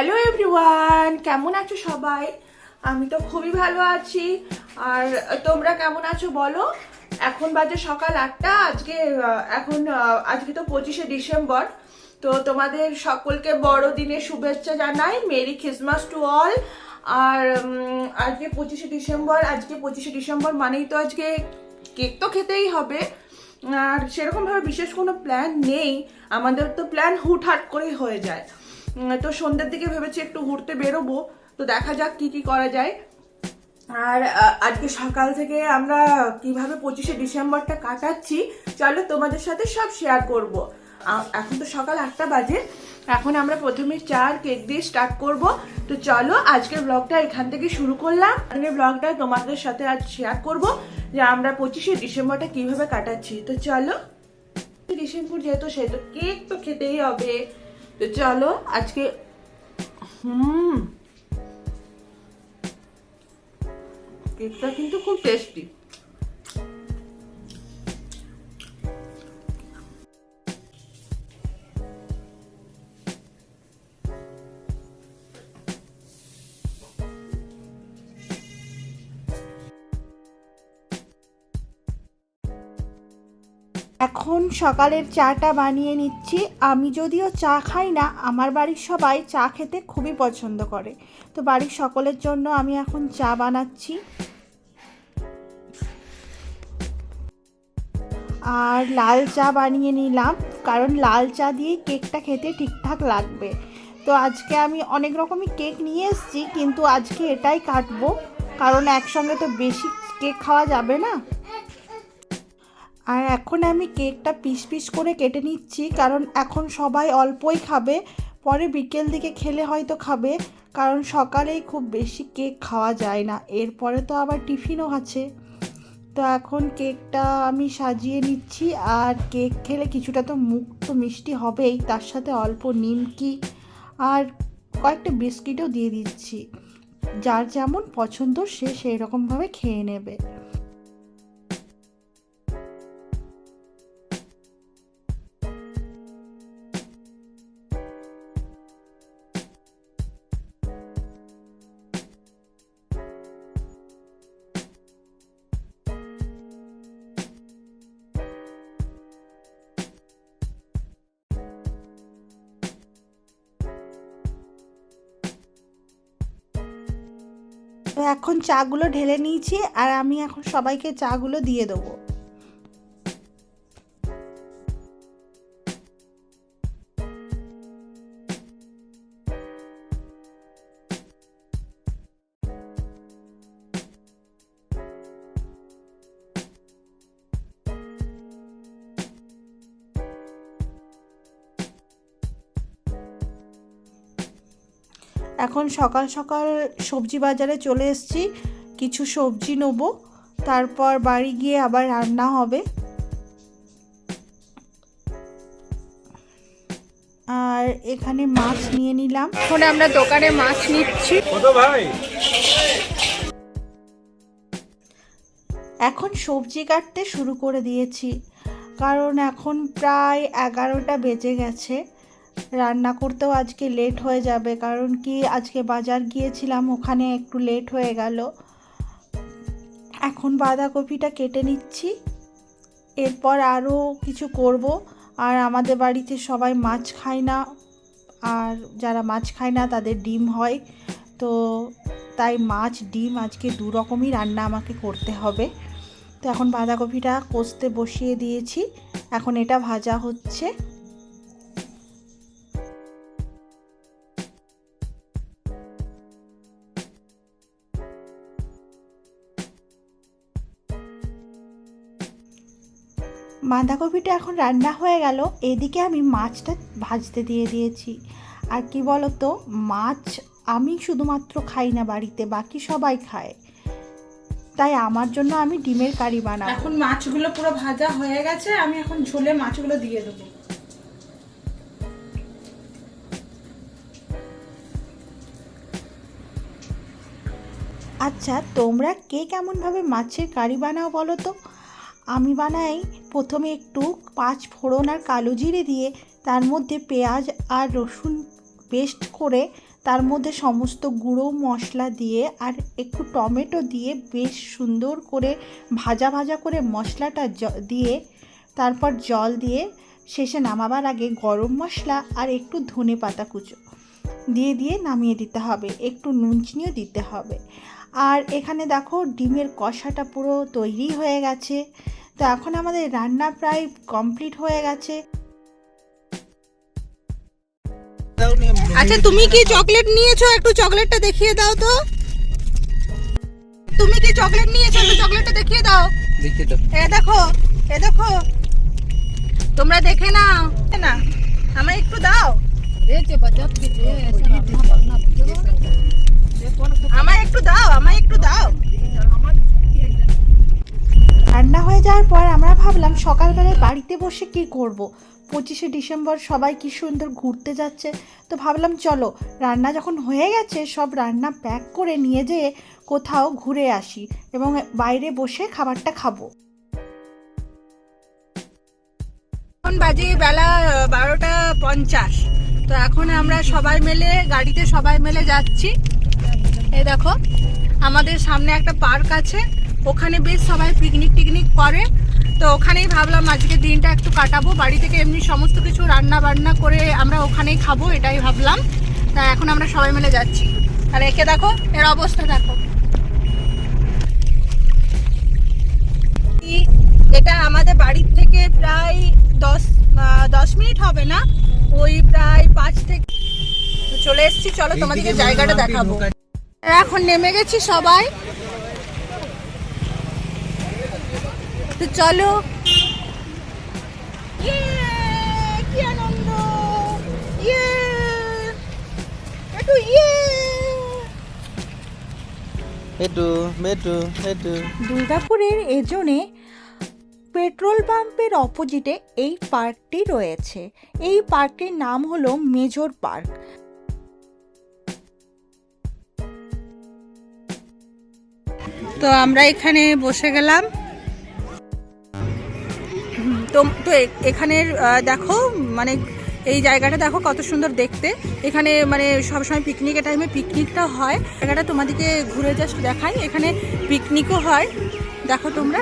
Hello everyone, কেমন আছো সবাই? আমি তো খুবই ভালো আছি। আর তোমরা কেমন আছো বলো? এখন বাজে সকাল আটটা, আজকে এখন আজকে তো পঁচিশে ডিসেম্বর। তো তোমাদের সকলকে বড়দিনের শুভেচ্ছা জানাই। Merry Christmas to all. আর আজকে পঁচিশে ডিসেম্বর, আজকে পঁচিশে ডিসেম্বর মানেই তো আজকে কেক তো খেতেই হবে। আর সেরকমভাবে বিশেষ কোনো প্ল্যান নেই। আমাদের তো প্ল্যান হুটহাট করেই হয়ে যায়। তো সন্ধ্যের দিকে ভেবেছি একটু ঘুরতে বেরোবো। তো দেখা যাক কি কি করা যায়। আর আজকে সকাল থেকে আমরা কীভাবে পঁচিশে ডিসেম্বরটা কাটাচ্ছি, চলো তোমাদের সাথে সব শেয়ার করব। এখন তো সকাল আটটা বাজে। এখন আমরা প্রথমে চার কেক দিয়ে স্টার্ট করব। তো চলো আজকের ব্লগটা এখান থেকে শুরু করলাম। আজকের ব্লগটা তোমাদের সাথে আজ শেয়ার করব যে আমরা পঁচিশে ডিসেম্বরটা কীভাবে কাটাচ্ছি। তো চলো। ডিসেম্বর যেহেতু সেহেতু কেক তো খেতেই হবে। তো চলো আজকে হুম কেকটা কিন্তু খুব টেস্টি এখন সকালের চাটা বানিয়ে নিচ্ছি। আমি যদিও চা খাই না, আমার বাড়ির সবাই চা খেতে খুবই পছন্দ করে। তো বাড়ির সকলের জন্য আমি এখন চা বানাচ্ছি। আর লাল চা বানিয়ে নিলাম, কারণ লাল চা দিয়ে কেকটা খেতে ঠিকঠাক লাগবে। তো আজকে আমি অনেক রকমই কেক নিয়ে এসেছি, কিন্তু আজকে এটাই কাটবো, কারণ একসঙ্গে তো বেশি কেক খাওয়া যাবে না। আর এখন আমি কেকটা পিস পিস করে কেটে নিচ্ছি, কারণ এখন সবাই অল্পই খাবে। পরে বিকেল দিকে খেলে হয়তো খাবে, কারণ সকালেই খুব বেশি কেক খাওয়া যায় না। এরপরে তো আবার টিফিনও আছে। তো এখন কেকটা আমি সাজিয়ে নিচ্ছি, আর কেক খেলে কিছুটা তো মুখ তো মিষ্টি হবেই, তার সাথে অল্প নিমকি আর কয়েকটা বিস্কিটও দিয়ে দিচ্ছি। যার যেমন পছন্দ সে সেই রকমভাবে খেয়ে নেবে। তো এখন চাগুলো ঢেলে নিয়েছি আর আমি এখন সবাইকে চাগুলো দিয়ে দেবো। এখন সকাল সকাল সবজি বাজারে চলে এসেছি। কিছু সবজি নেব তারপর বাড়ি গিয়ে আবার রান্না হবে। আর এখানে মাছ নিয়ে নিলাম। এখন আমরা দোকানে মাছ নিচ্ছি। ভাই? এখন সবজি কাটতে শুরু করে দিয়েছি। কারণ এখন প্রায় এগারোটা বেজে গেছে। রান্না করতেও আজকে লেট হয়ে যাবে, কারণ কি আজকে বাজার গিয়েছিলাম, ওখানে একটু লেট হয়ে গেল। এখন বাঁধাকপিটা কেটে নিচ্ছি, এরপর আরও কিছু করব। আর আমাদের বাড়িতে সবাই মাছ খায় না, আর যারা মাছ খায় না তাদের ডিম হয়। তো তাই মাছ, ডিম আজকে দু রকমই রান্না আমাকে করতে হবে। তো এখন বাঁধাকপিটা কষতে বসিয়ে দিয়েছি, এখন এটা ভাজা হচ্ছে। বাঁধাকপিটা এখন রান্না হয়ে গেল এদিকে আমি মাছটা ভাজতে দিয়ে দিয়েছি। আর কি বলতো মাছ আমি শুধুমাত্র খাই না বাড়িতে বাকি সবাই খায়। তাই আমার জন্য আমি ডিমের কারি বানাবো। এখন মাছগুলো পুরো ভাজা হয়ে গেছে আমি এখন ঝোলে মাছগুলো দিয়ে দেবো। আচ্ছা তোমরা কে কেমনভাবে মাছের কারি বানাও বলো তো? আমি বানাই প্রথমে একটু পাঁচ ফোড়ন আর কালো জিরে দিয়ে তার মধ্যে পেঁয়াজ আর রসুন পেস্ট করে তার মধ্যে সমস্ত গুঁড়ো মশলা দিয়ে আর একটু টমেটো দিয়ে বেশ সুন্দর করে ভাজা ভাজা করে মশলাটা দিয়ে তারপর জল দিয়ে শেষে নামাবার আগে গরম মশলা আর একটু ধনে পাতা কুচো। দিয়ে দিয়ে নামিয়ে দিতে হবে। একটু নুন চিনিও দিতে হবে। আর এখানে দেখো ডিমের কষাটা পুরো তৈরি হয়ে গেছে। তো এখন আমাদের রান্না প্রায় কমপ্লিট হয়ে গেছে। আচ্ছা তুমি কি চকলেট নিয়েছো? একটু চকলেটটা দেখিয়ে দাও তো। তুমি কি চকলেট নিয়েছো? একটু চকলেটটা দেখিয়ে দাও। দেখি তো এ দেখো এ দেখো। তোমরা দেখে নাও। না আমায় দাও আমায় একটু দাও আমায় একটু দাও। রান্না হয়ে যাওয়ার পর আমরা ভাবলাম সকালবেলায় বাড়িতে বসে কি করব। পঁচিশে ডিসেম্বর সবাই কি সুন্দর ঘুরতে যাচ্ছে? তো ভাবলাম চলো রান্না যখন হয়ে গেছে সব রান্না প্যাক করে নিয়ে যেয়ে কোথাও ঘুরে আসি এবং বাইরে বসে খাবারটা খাব। এখন বাজে বেলা বারোটা পঞ্চাশ। তো এখন আমরা সবাই মিলে, গাড়িতে সবাই মিলে যাচ্ছি। এই দেখো, আমাদের সামনে একটা পার্ক আছে। ওখানে বেশ সবাই পিকনিক টিকনিক করে। তো ওখানেই ভাবলাম আজকে দিনটা একটু কাটাবো। বাড়ি থেকে এমনি সমস্ত কিছু রান্না বান্না করে আমরা ওখানেই খাব, এটাই ভাবলাম। তা এখন আমরা সবাই মিলে যাচ্ছি। আর একে দেখো, এর অবস্থা দেখো এই- এটা আমাদের বাড়ির থেকে প্রায় দশ মিনিট হবে না। ওই প্রায় পাঁচ থেকে চলে এসেছি চলো তোমাদেরকে জায়গাটা দেখাবো। এখন নেমে গেছি সবাই। তো চলো। ইয়ে, কি আনন্দ। ইয়ে একটু ইয়ে। দুর্গাপুরের এজনে পেট্রোল পাম্পের অপোজিটে এই পার্কটি রয়েছে। এই পার্কটির নাম হলো মেজর পার্ক। তো আমরা এখানে বসে গেলাম। তো তো এখানের দেখো মানে এই জায়গাটা দেখো কত সুন্দর দেখতে। এখানে মানে সবসময় পিকনিকের টাইমে পিকনিকটা হয়। জায়গাটা তোমাদেরকে ঘুরে জাস্ট দেখাই। এখানে পিকনিকও হয়। দেখো তোমরা।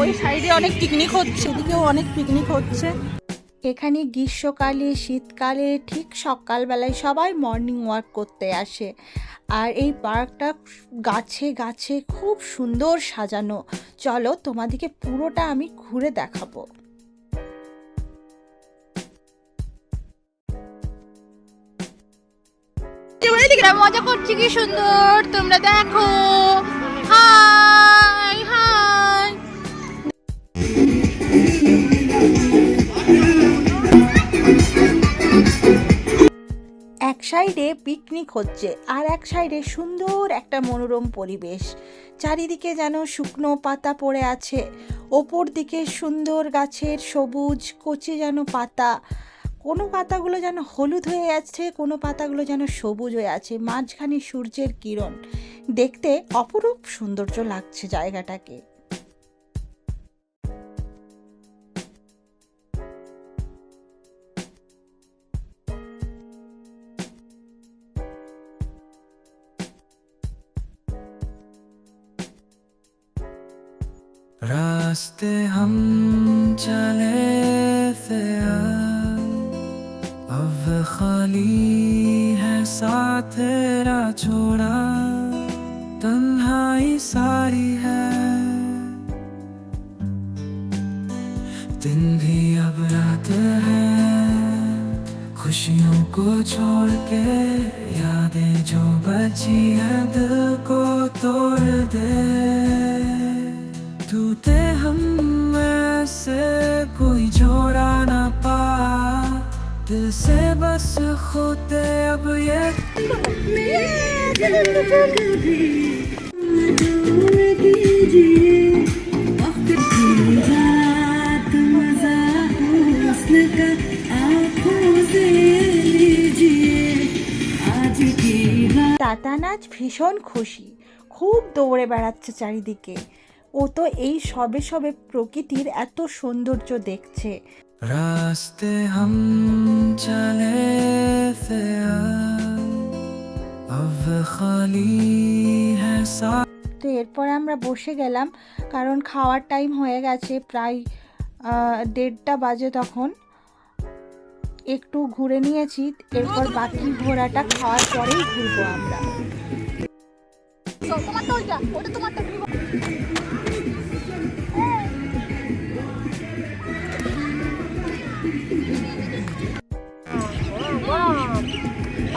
ওই সাইডে অনেক পিকনিক হচ্ছে। এদিকেও অনেক পিকনিক হচ্ছে। এখানে গ্রীষ্মকালে শীতকালে ঠিক সকালবেলায় সবাই মর্নিং ওয়াক করতে আসে। আর এই পার্কটা গাছে গাছে খুব সুন্দর সাজানো। চলো তোমাদেরকে পুরোটা আমি ঘুরে দেখাবো। মজা করছি কি সুন্দর। তোমরা দেখো। হাই। সাইডে পিকনিক হচ্ছে আর এক সাইডে সুন্দর একটা মনোরম পরিবেশ। চারিদিকে যেন শুকনো পাতা পড়ে আছে, ওপর দিকে সুন্দর গাছের সবুজ, কচি যেন পাতা। কোনো পাতাগুলো যেন হলুদ হয়ে আছে, কোনো পাতাগুলো যেন সবুজ হয়ে আছে, মাঝখানে সূর্যের কিরণ। দেখতে অপরূপ সৌন্দর্য লাগছে জায়গাটাকে। छोड़ा, तन्हाई सारी है। दिन भी अब रात है, खुशियों को छोड़ के, यादें जो बची है दिल को तोड़ दे। टूटे हम ऐसे कोई Дil seba se khote ভীষণ খুশি। খুব দৌড়ে বেড়াচ্ছে চারিদিকে। ও তো এই সবে সবে প্রকৃতির এত সৌন্দর্য দেখছে। रास्ते हम चले थे अब खाली है सा তো এরপর আমরা বসে গেলাম কারণ খাওয়ার টাইম হয়ে গেছে প্রায় আহ, দেড়টা বাজে তখন একটু ঘুরে নিয়েছি এরপর বাকি ঘোরাটা খাওয়ার পরেই ঘুরবো আমরা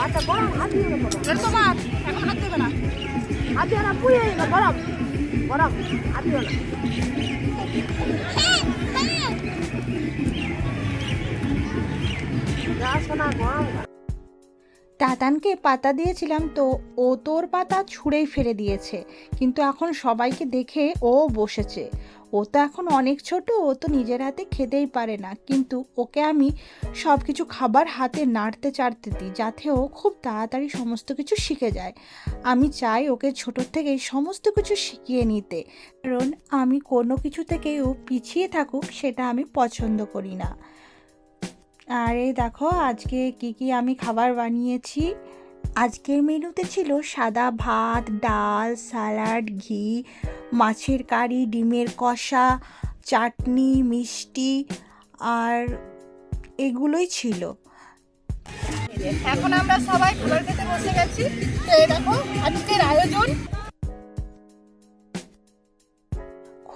গাটা গরম হাত দিয়ে এরকম আর এখন হাত দেবে না। হাত দিয়ে না পুড়ে না গরম। গরম হাত দিও না যা শোনা গরম। টাটানকে পাতা দিয়েছিলাম তো ও তোর পাতা ছুঁড়েই ফেলে দিয়েছে। কিন্তু এখন সবাইকে দেখে ও বসেছে। ও তো এখন অনেক ছোট, ও তো নিজের হাতে খেতেই পারে না। কিন্তু ওকে আমি সব কিছু খাবার হাতে নাড়তে চাড়তে দিই, যাতে ও খুব তাড়াতাড়ি সমস্ত কিছু শিখে যায়। আমি চাই ওকে ছোটোর থেকেই সমস্ত কিছু শিখিয়ে নিতে। কারণ আমি কোনো কিছু থেকেই ও পিছিয়ে থাকুক, সেটা আমি পছন্দ করি না। আর এই দেখো, আজকে কি কি আমি খাবার বানিয়েছি। আজকের মেনুতে ছিল সাদা ভাত, ডাল, স্যালাড, ঘি, মাছের কারি, ডিমের কষা, চাটনি, মিষ্টি, আর এগুলোই ছিল। এখন আমরা সবাই খাবার খেতে বসে গেছি। তো দেখো, আজকের আয়োজন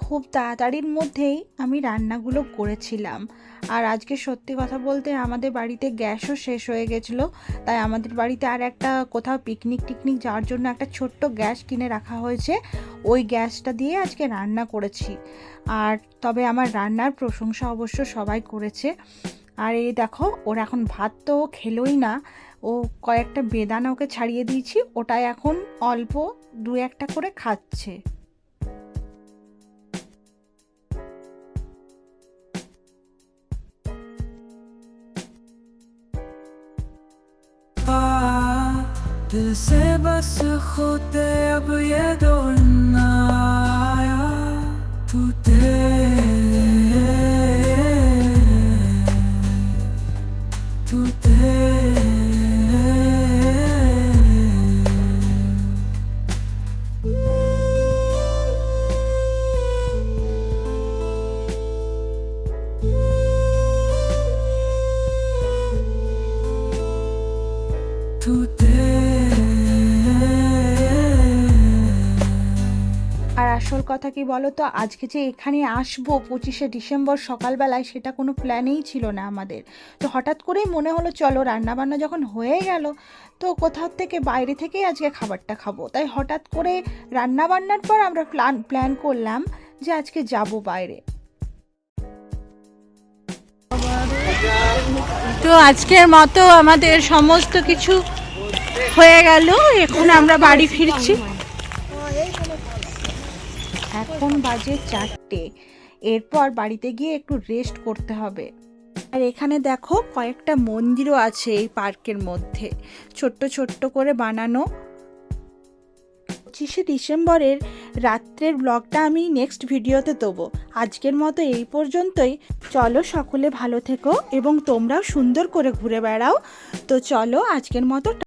খুব তাড়াতাড়ির মধ্যেই আমি রান্নাগুলো করেছিলাম। আর আজকে সত্যি কথা বলতে আমাদের বাড়িতে গ্যাসও শেষ হয়ে গেছিল। তাই আমাদের বাড়িতে আর একটা কোথাও পিকনিক টিকনিক যাওয়ার জন্য একটা ছোট্ট গ্যাস কিনে রাখা হয়েছে। ওই গ্যাসটা দিয়ে আজকে রান্না করেছি। আর তবে আমার রান্নার প্রশংসা অবশ্য সবাই করেছে। আর এই দেখো, ওর এখন ভাত তো খেলোই না। ও কয়েকটা বেদানা ওকে ছাড়িয়ে দিয়েছি। ওটাই এখন অল্প দু একটা করে খাচ্ছে। Десебася хотеб є дольна туте, туте. কথা কি বলো তো? আজকে যে এখানে আসব পঁচিশে ডিসেম্বর সকালবেলায় সেটা কোনো প্ল্যানেই ছিল না আমাদের। তো হঠাৎ করেই মনে হলো, চলো রান্নাবান্না যখন হয়ে গেল, তো কোথাও থেকে বাইরে থেকেই আজকে খাবারটা খাব। তাই হঠাৎ করে রান্নাবান্নার পর আমরা প্ল্যান প্ল্যান করলাম যে আজকে যাব বাইরে। তো আজকের মতো আমাদের সমস্ত কিছু হয়ে গেল। এখন আমরা বাড়ি ফিরছি। এখন বাজে চারটে। এরপর বাড়িতে গিয়ে একটু রেস্ট করতে হবে। আর এখানে দেখো কয়েকটা মন্দিরও আছে এই পার্কের মধ্যে। ছোট্ট ছোট্ট করে বানানো। পঁচিশে ডিসেম্বরের রাত্রের ব্লগটা আমি নেক্সট ভিডিওতে দেবো। আজকের মতো এই পর্যন্তই। চলো সকলে ভালো থেকো এবং তোমরাও সুন্দর করে ঘুরে বেড়াও। তো চলো আজকের মতো